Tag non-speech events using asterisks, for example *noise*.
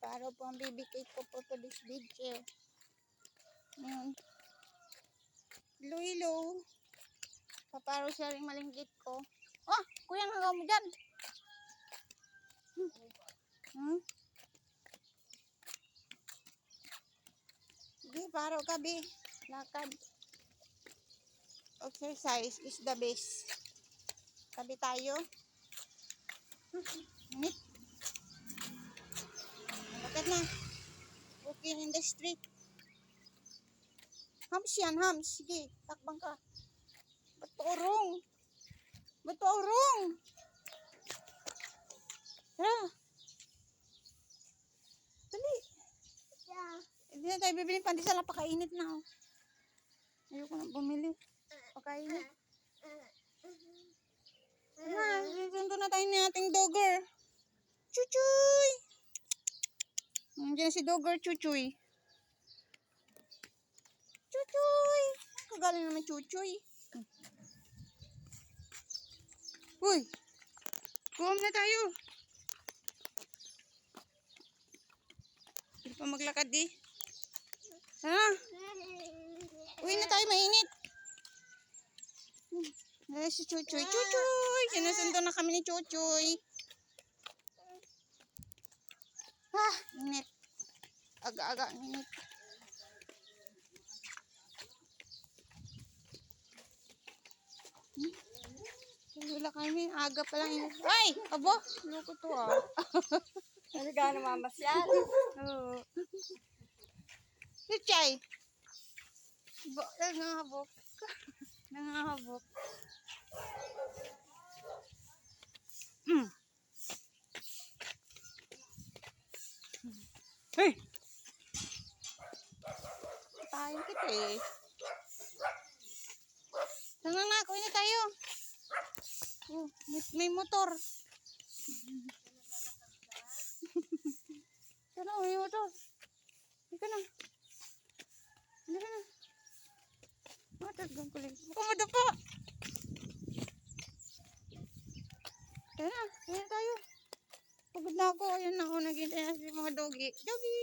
Para po ang bibigay ko po to this video. Ngayon. Hello, hello. Paparo siya rin malinggit ko. Oh, kuya, ang hagaw mo dyan. Hmm? Hmm? Sige, paro ka, Bi. Lakad. Exercise is the best. Tabi tayo. Init. The street. Hams yan, hams. Sige, takbang ka. Ba't pa urong? Ba't pa urong? Tara. Dali. Hindi na tayo bibili pandesal. Napakainit na. Oh. Ayoko na bumili. Pakainit. Tara, susundo na tayo ni ating dogger. Chuchuy! Nandiyan si dogger, chuchuy. Chuchuy! Kagaling naman chuchuy. Uy! Kuha na tayo. Hindi pa maglakad di. Tara. Uwi na tayo, mainit. Ay, si Chuchoy. Chuchoy! Sinusundo na kami ni Chuchoy. Ah, init. Aga-aga, init. Wala kami. Aga pa lang init. Ay! Abo! Loko to ah. *laughs* Ano ka na mamasyal? Oo. Chuchay! Bo, nangahabok. *laughs* nangahabok. Mm. Hey! Tayo kita eh. Tanga nga, kuha na tayo. Oh, may, may motor. Tara, may motor. Hindi ka na. Hindi ka na. Matagam ko lang. Baka madapa. Tara, kaya tayo. Pagod na ako. Ayun na ako. Naghintay na si mga dogi. Dogi!